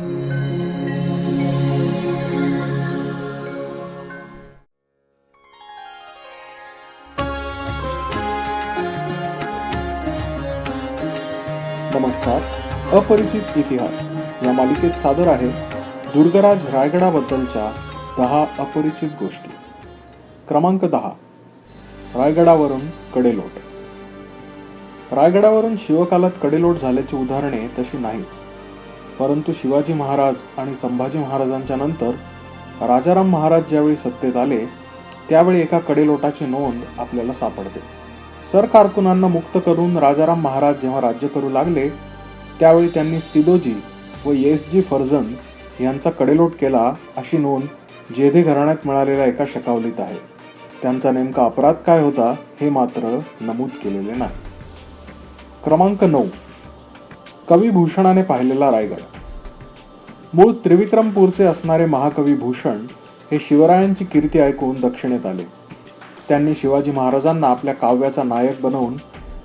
नमस्कार अपरिचित इतिहास या मालिकेत सादर आहे दुर्गराज रायगडाबद्दलच्या दहा अपरिचित गोष्टी. क्रमांक दहा रायगडावरून कडेलोट. रायगडावरून शिवकालात कडेलोट झाल्याची उदाहरणे तशी नाहीच. परंतु शिवाजी महाराज आणि संभाजी महाराजांच्या नंतर राजाराम महाराज ज्यावेळी सत्तेत आले त्यावेळी एका कडेलोटाची नोंद आपल्याला सापडते. सर कारकुनांना मुक्त करून राजाराम महाराज जेव्हा राज्य करू लागले त्यावेळी त्यांनी सिदोजी व एस जी फर्जन यांचा कडेलोट केला अशी नोंद जेधे घराण्यात मिळालेल्या एका शकावलीत आहे. त्यांचा नेमका अपराध काय होता हे मात्र नमूद केलेले नाही. क्रमांक नऊ. कवी भूषणाने पाहिलेला रायगड. मूळ त्रिविक्रमपूरचे असणारे महाकवी भूषण हे शिवरायांची कीर्ती ऐकून दक्षिणेत आले. त्यांनी शिवाजी महाराजांना आपल्या काव्याचा नायक बनवून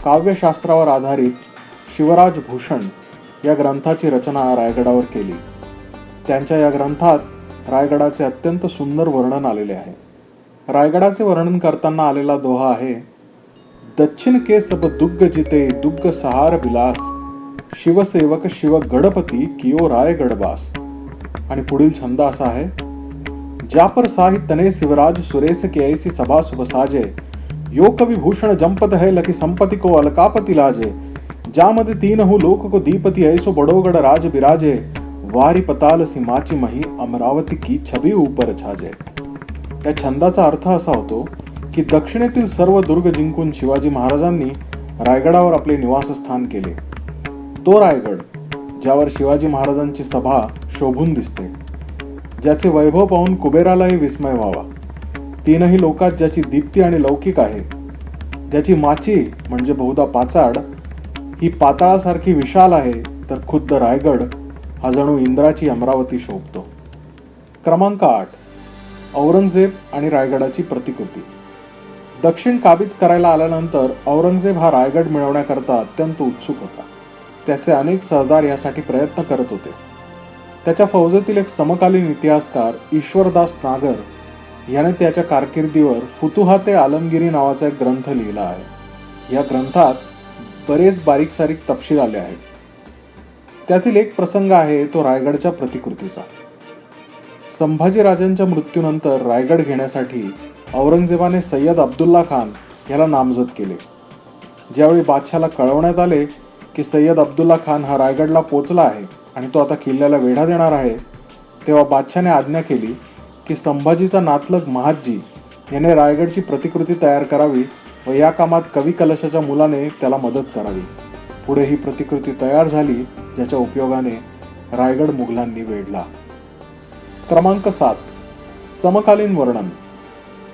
काव्यशास्त्रावर आधारित शिवराज भूषण या ग्रंथाची रचना रायगडावर केली. त्यांच्या या ग्रंथात रायगडाचे अत्यंत सुंदर वर्णन आलेले आहे. रायगडाचे वर्णन करताना आलेला दोहा आहे दक्षिण के सब दुग्ग जिते दुग्ग सहार विलास शिवसेवक शिव गणपती कियो रायगडबास आणि पुढील छंद असा आहे जापर साहि तने शिवराज सुरेश के ऐसी सभा शुभ साजे. यो कवी भूषण जंपत है लकी संपत्ति को अलकापति लाजे. जामद तीन हु लोक को दीपति ऐसो बड़ोगढ़ राज बिराजे. वारी पताल सिमाची मही अमरावती की छबी ऊपर छाजे. या छंदाचा अर्थ असा होतो की दक्षिणेतील सर्व दुर्ग जिंकून शिवाजी महाराजांनी रायगडावर आपले निवासस्थान केले. तो रायगड ज्यावर शिवाजी महाराजांची सभा शोभून दिसते. ज्याचे वैभव पाहून कुबेरालाही विस्मय व्हावा. तीनही लोकात ज्याची दीप्ती आणि लौकिक आहे ज्याची माची म्हणजे बहुधा पाचाड ही पाताळासारखी विशाल आहे तर खुद्द रायगड हा जणू इंद्राची अमरावती शोभतो. क्रमांक आठ औरंगजेब आणि रायगडाची प्रतिकृती. दक्षिण काबीज करायला आल्यानंतर औरंगजेब हा रायगड मिळवण्याकरता अत्यंत उत्सुक होता. त्याचे अनेक सरदार यासाठी प्रयत्न करत होते. त्याच्या फौजेतील एक समकालीन इतिहासकार ईश्वरदास नागर याने त्याच्या कारकिर्दीवर फुतुहाते आलमगिरी नावाचा एक ग्रंथ लिहिला आहे. या ग्रंथात बरेच बारीक सारीक तपशील आले आहेत. त्यातील एक प्रसंग आहे तो रायगडच्या प्रतिकृतीचा. संभाजीराजांच्या मृत्यूनंतर रायगड घेण्यासाठी औरंगजेबाने सय्यद अब्दुल्ला खान याला नामजद केले. ज्यावेळी बादशाला कळवण्यात आले की सय्यद अब्दुल्ला खान हा रायगडला पोचला आहे आणि तो आता किल्ल्याला वेढा देणार आहे. तेव्हा बादशाने आज्ञा केली की संभाजीचा नातलग महादजी याने रायगडची प्रतिकृती तयार करावी व या कामात कवी कलशाच्या मुलाने त्याला मदत करावी. पुढे ही प्रतिकृती तयार झाली ज्याच्या उपयोगाने रायगड मुघलांनी वेढला. क्रमांक सात. समकालीन वर्णन.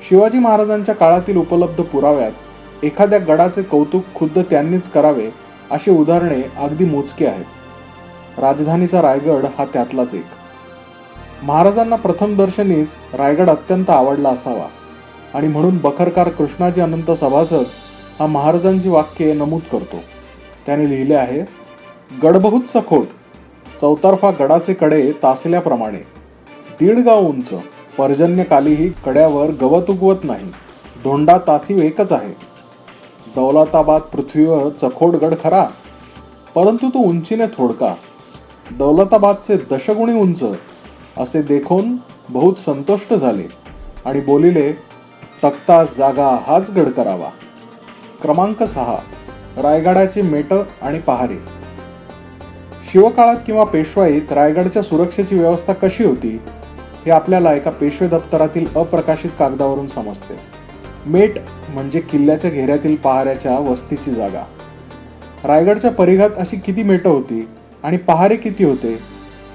शिवाजी महाराजांच्या काळातील उपलब्ध पुराव्यात एखाद्या गडाचे कौतुक खुद्द त्यांनीच करावे अशी उदाहरणे अगदी मोजकी आहेत. राजधानीचा रायगड हा त्यातलाच एक. महाराजांना प्रथम दर्शनीच रायगड अत्यंत आवडला असावा. आणि म्हणून बखरकार कृष्णाजी अनंत सभासद हा महाराजांची वाक्ये नमूद करतो. त्याने लिहिले आहे गडबहुत सखोट चौतर्फा गडाचे कडे तासल्याप्रमाणे. दीड गाव उंच पर्जन्यकालीही कड्यावर गवत उगवत नाही. धोंडा तासीव एकच आहे. दौलताबाद पृथ्वीवर चखोट गड खरा परंतु तो उंचीने थोडका. दौलताबादचे दशगुणी उंच असे देखून बहुत संतुष्ट झाले आणि बोलिले तक्ता जागा हाच गड करावा. क्रमांक सहा रायगडाची मेट आणि पहारे. शिवकाळात किंवा पेशवाईत रायगडच्या सुरक्षेची व्यवस्था कशी होती हे आपल्याला एका पेशवे दप्तरातील अप्रकाशित कागदावरून समजते. मेट म्हणजे किल्ल्याच्या घेऱ्यातील पहाऱ्याच्या वस्तीची जागा. रायगडच्या परिघात अशी किती मेटं होती आणि पहारे किती होते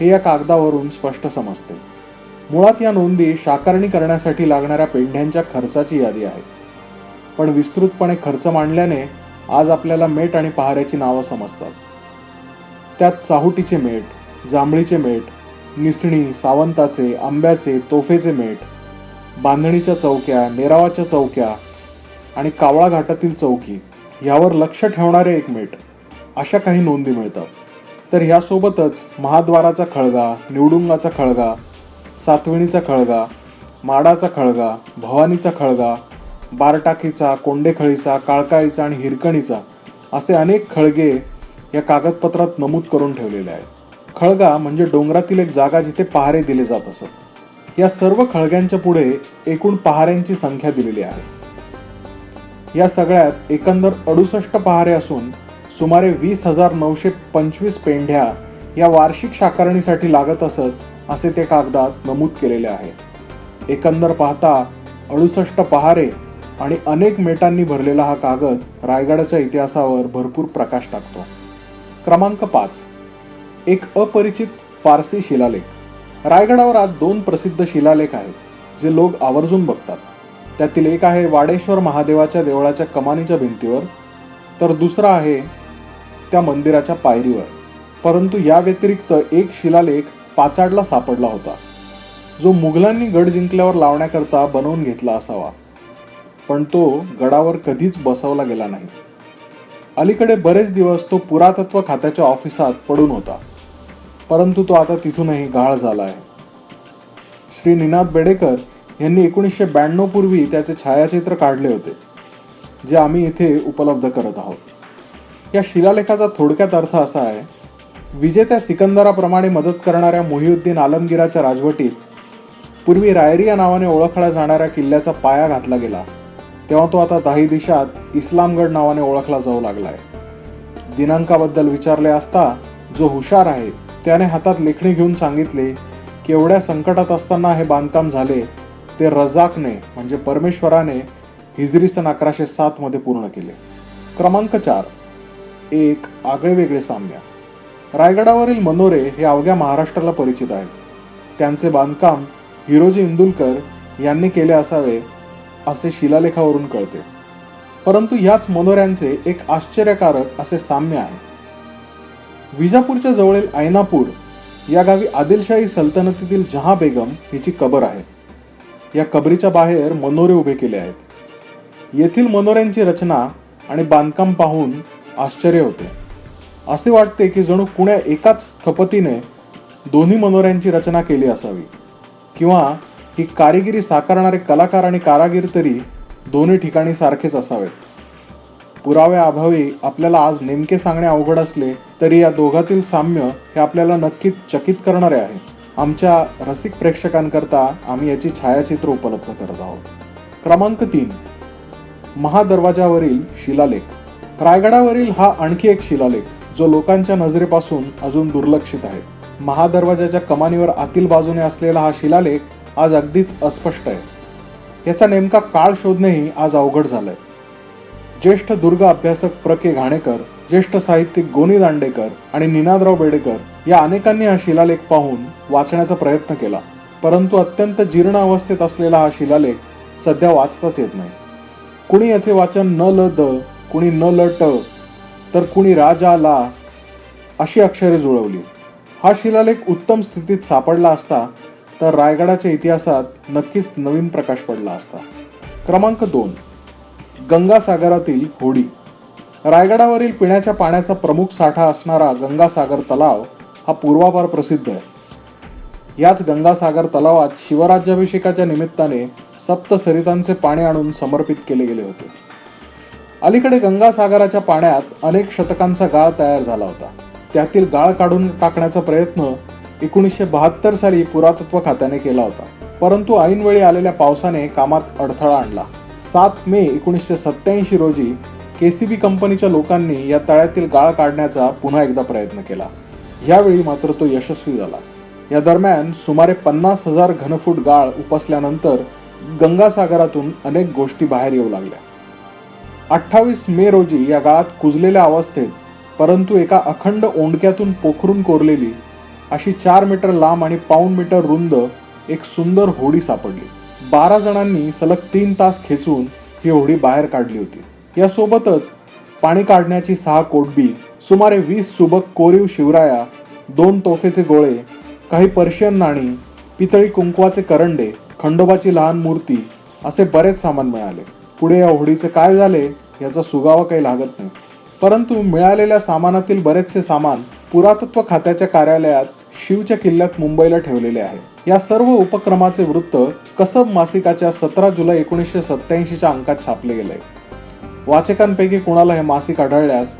हे या कागदावरून स्पष्ट समजते. मुळात या नोंदी शाकारणी करण्यासाठी लागणाऱ्या पेंढ्यांच्या खर्चाची यादी आहे. पण विस्तृतपणे खर्च मांडल्याने आज आपल्याला मेट आणि पहाऱ्याची नावं समजतात. त्यात चाहुटीचे मेट जांभळीचे मेट निसणी सावंताचे आंब्याचे तोफेचे मेट बांधणीच्या चौक्या नेरावाच्या चौक्या आणि कावळा घाटातील चौकी यावर लक्ष ठेवणारे एक मेट. अशा काही नोंदी मिळतात. तर ह्यासोबतच महाद्वाराचा खळगा निवडुंगाचा खळगा सातविणीचा खळगा माडाचा खळगा भवानीचा खळगा बारटाकीचा कोंडेखळीचा काळकाळीचा आणि हिरकणीचा असे अनेक खळगे या कागदपत्रात नमूद करून ठेवलेले आहेत. खळगा म्हणजे डोंगरातील एक जागा जिथे पहारे दिले जात असत. या सर्व खळग्यांच्या पुढे एकूण पहाऱ्यांची संख्या दिलेली आहे. या सगळ्यात एकंदर अडुसष्ट पहारे असून सुमारे वीस हजार नऊशे पंचवीस पेंढ्या या वार्षिक शाकारणीसाठी लागत असत असे ते कागदात नमूद केलेले आहे. एकंदर पाहता अडुसष्ट पहारे आणि अनेक मेटांनी भरलेला हा कागद रायगडाच्या इतिहासावर भरपूर प्रकाश टाकतो. क्रमांक पाच. एक अपरिचित फारसी शिलालेख. रायगडावर आज दोन प्रसिद्ध शिलालेख आहेत जे लोक आवर्जून बघतात. त्यातील एक आहे वाडेश्वर महादेवाच्या देवळाच्या कमानीच्या भिंतीवर तर दुसरा आहे त्या मंदिराच्या पायरीवर. परंतु या व्यतिरिक्त एक शिलालेख पाचाडला सापडला होता. जो मुघलांनी गड जिंकल्यावर लावण्याकरता बनवून घेतला असावा. पण तो गडावर कधीच बसवला गेला नाही. अलीकडे बरेच दिवस तो पुरातत्व खात्याच्या ऑफिसात पडून होता. परंतु तो आता तिथूनही गाळ झाला आहे श्री निनाद बेडेकर यांनी एकोणीसशे ब्याण्णव पूर्वी त्याचे छायाचित्र काढले होते जे आम्ही इथे उपलब्ध करत आहोत. या शिलालेखाचा थोडक्यात अर्थ असा आहे विजेत्या सिकंदराप्रमाणे मदत करणाऱ्या मोहिउद्दीन आलमगिराच्या राजवटीत पूर्वी रायरी या नावाने ओळखला जाणाऱ्या किल्ल्याचा पाया घातला गेला तेव्हा तो आता दाही दिशात इस्लामगड नावाने ओळखला जाऊ लागलाय. दिनांकाबद्दल विचारले असता जो हुशार आहे त्याने हातात लेखणी घेऊन सांगितले की एवढ्या संकटात असताना हे बांधकाम झाले ते रजाकने म्हणजे परमेश्वराने हिजरी सन अकराशे सात मध्ये पूर्ण केले. क्रमांक चार एक आगळेवेगळे साम्य. रायगडावरील मनोरे हे अवघ्या महाराष्ट्राला परिचित आहेत. त्यांचे बांधकाम हिरोजी इंदुलकर यांनी केले असावे असे शिलालेखावरून कळते. परंतु याच मनोऱ्यांचे एक आश्चर्यकारक असे साम्य आहे. विजापूरच्या जवळील ऐनापूर या गावी आदिलशाही सल्तनतीतील जहा बेगम हिची कबर आहे. या कबरीच्या बाहेर मनोरे उभे केले आहेत. येथील मनोऱ्यांची रचना आणि बांधकाम पाहून आश्चर्य होते. असे वाटते की जणू कुण्या एकाच स्थपतीने दोन्ही मनोऱ्यांची रचना केली असावी किंवा ही कारिगिरी साकारणारे कलाकार आणि कारागीर तरी दोन्ही ठिकाणी सारखेच असावेत. पुराव्याअभावी आपल्याला आज नेमके सांगणे अवघड असले तरी या दोघातील साम्य हे आपल्याला नक्कीच चकित करणारे आहे. आमच्या रसिक प्रेक्षकांकरता आम्ही याची छायाचित्र उपलब्ध करत आहोत. क्रमांक तीन. महादरवाजावरील शिलालेख. रायगडावरील हा आणखी एक शिलालेख जो लोकांच्या नजरेपासून अजून दुर्लक्षित आहे. महादरवाजाच्या कमानीवर आतील बाजूने असलेला हा शिलालेख आज अगदीच अस्पष्ट आहे. याचा नेमका काळ शोधणेही आज अवघड झालंय. ज्येष्ठ दुर्ग अभ्यासक प्र के घाणेकर ज्येष्ठ साहित्यिक गोनी दांडेकर आणि निनादराव बेडेकर या अनेकांनी हा शिलालेख पाहून वाचण्याचा प्रयत्न केला. परंतु अत्यंत जीर्ण अवस्थेत असलेला हा शिलालेख सध्या वाचताच येत नाही. कुणी याचे वाचन न ल द कुणी न ल ट तर कुणी राजा ला अशी अक्षरे जुळवली. हा शिलालेख उत्तम स्थितीत सापडला असता तर रायगडाच्या इतिहासात नक्कीच नवीन प्रकाश पडला असता. क्रमांक दोन. गंगासागरातील होडी. रायगडावरील पिण्याच्या पाण्याचा प्रमुख साठा असणारा गंगासागर तलाव हा पूर्वापार प्रसिद्ध आहे. याच गंगासागर तलावात शिवराज्याभिषेकाच्या निमित्ताने सप्त सरितांचे पाणी आणून समर्पित केले गेले होते. अलीकडे गंगासागराच्या पाण्यात अनेक शतकांचा गाळ तयार झाला होता. त्यातील गाळ काढून टाकण्याचा प्रयत्न एकोणीसशे बहात्तर साली पुरातत्व खात्याने केला होता. परंतु ऐनवेळी आलेल्या पावसाने कामात अडथळा आणला. सात मे एकोणीसशे सत्याऐंशी रोजी केसीबी कंपनीच्या लोकांनी या तळ्यातील गाळ काढण्याचा पुन्हा एकदा प्रयत्न केला. यावेळी मात्र तो यशस्वी झाला. या दरम्यान सुमारे पन्नास हजार घनफूट गाळ उपसल्यानंतर गंगासागरातून अनेक गोष्टी बाहेर येऊ लागल्या. अठ्ठावीस मे रोजी या गाळात कुजलेल्या अवस्थेत परंतु एका अखंड ओंडक्यातून पोखरून कोरलेली अशी चार मीटर लांब आणि पाऊण मीटर रुंद एक सुंदर होडी सापडली. बारा जणांनी सलग तीन तास खेचून ही होडी बाहेर काढली होती. यासोबतच पाणी काढण्याची सहा कोटबी सुमारे वीस सुबक कोरीव शिवराया दोन तोफेचे गोळे काही पर्शियन नाणी पितळी कुंकवाचे करंडे खंडोबाची लहान मूर्ती असे बरेच सामान मिळाले. पुढे या होडीचे काय झाले याचा सुगावा काही लागत नाही. परंतु मिळालेल्या सामानातील बरेचसे सामान पुरातत्व खात्याच्या कार्यालयात शिवच्या किल्ल्यात मुंबईला ठेवलेले आहे. या सर्व उपक्रमाचे वृत्त कसब मासिकाच्या सतरा जुलै एकोणीसशे सत्याऐंशीच्या अंकात छापले गेले. वाचकांपैकी कोणाला हे मासिक आढळल्यास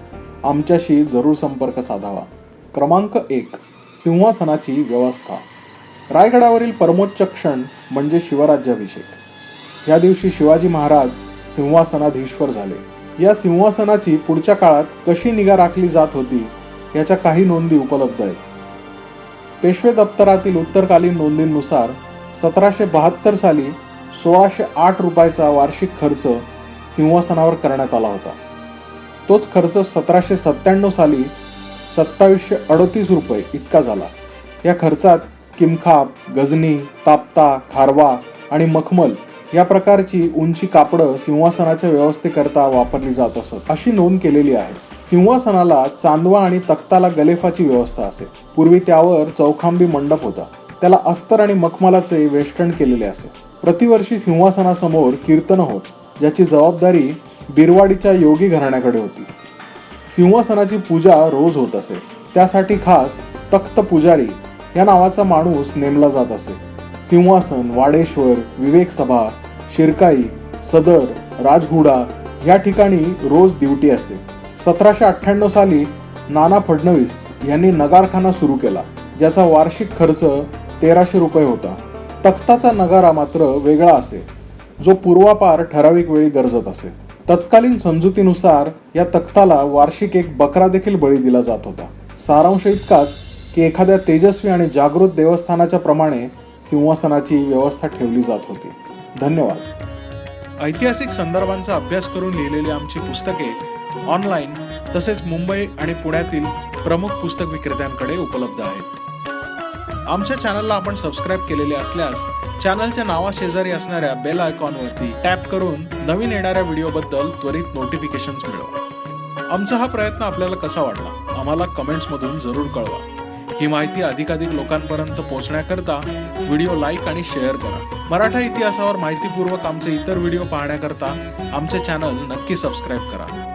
आमच्याशी जरूर संपर्क साधावा. क्रमांक एक सिंहासनाची व्यवस्था. रायगडावरील परमोच्च क्षण म्हणजे शिवराज्याभिषेक. या दिवशी शिवाजी महाराज सिंहासनाधीश्वर झाले. या सिंहासनाची पुढच्या काळात कशी निगा राखली जात होती याच्या काही नोंदी उपलब्ध आहेत. पेशवे दप्तरातील उत्तरकालीन नोंदींनुसार सतराशे बहात्तर साली सोळाशे आठ रुपयाचा वार्षिक खर्च सिंहासनावर करण्यात आला होता. तोच खर्च सतराशे सत्त्याण्णव साली सत्तावीसशे अडतीस रुपये इतका झाला. या खर्चात किमखाप गजनी ताप्ता खारवा आणि मखमल या प्रकारची उंची कापडं सिंहासनाच्या व्यवस्थेकरता वापरली जात असत अशी नोंद केलेली आहे. सिंहासनाला चांदवा आणि तख्ताला गलेफाची व्यवस्था असे. पूर्वी त्यावर चौखांबी मंडप होता. त्याला अस्तर आणि मखमलाचे वेष्टन केलेले असे. प्रतिवर्षी सिंहासनासमोर कीर्तन होत ज्याची जबाबदारी बिरवाडीच्या योगी घराण्याकडे होती. सिंहासनाची पूजा रोज होत असे. त्यासाठी खास तख्त पुजारी या नावाचा माणूस नेमला जात असे. सिंहासन वाडेश्वर विवेक सभा शिरकाई सदर राजहुडा या ठिकाणी रोज ड्युटी असे. सतराशे अठ्ठ्याण्णव साली नाना फडणवीस यांनी नगारखाना सुरू केला ज्याचा वार्षिक खर्च तेराशे रुपये होता. तख्ताचा नगारा मात्र वेगळा असे. जो पूर्वापार ठराविक वेळी गरजत असे. तत्कालीन समजुतीनुसार या तख्ताला वार्षिक एक बकरा देखील बळी दिला जात होता. सारांश इतकाच की एखाद्या तेजस्वी आणि जागृत देवस्थानाच्या प्रमाणे सिंहासनाची व्यवस्था ठेवली जात होती. धन्यवाद. ऐतिहासिक संदर्भांचा अभ्यास करून लिहिलेली आमची पुस्तके ऑनलाईन तसेच मुंबई आणि पुण्यातील प्रमुख पुस्तक विक्रेत्यांकडे उपलब्ध आहेत. आमच्या चॅनलला आपण सबस्क्राईब केलेले असल्यास चॅनलच्या नावाशेजारी असणाऱ्या बेल आयकॉनवरती टॅप करून नवीन येणाऱ्या व्हिडिओबद्दल त्वरित नोटिफिकेशन्स मिळवा. आमचा हा प्रयत्न आपल्याला कसा वाटला? आम्हाला कमेंट्समधून जरूर कळवा. ही माहिती अधिकाधिक लोकांपर्यंत पोहोचण्याकरता व्हिडिओ लाईक आणि शेअर करा. मराठा इतिहासावर माहितीपूर्वक आमचे इतर व्हिडिओ पाहण्याकरता आमचे चॅनल नक्की सबस्क्राईब करा.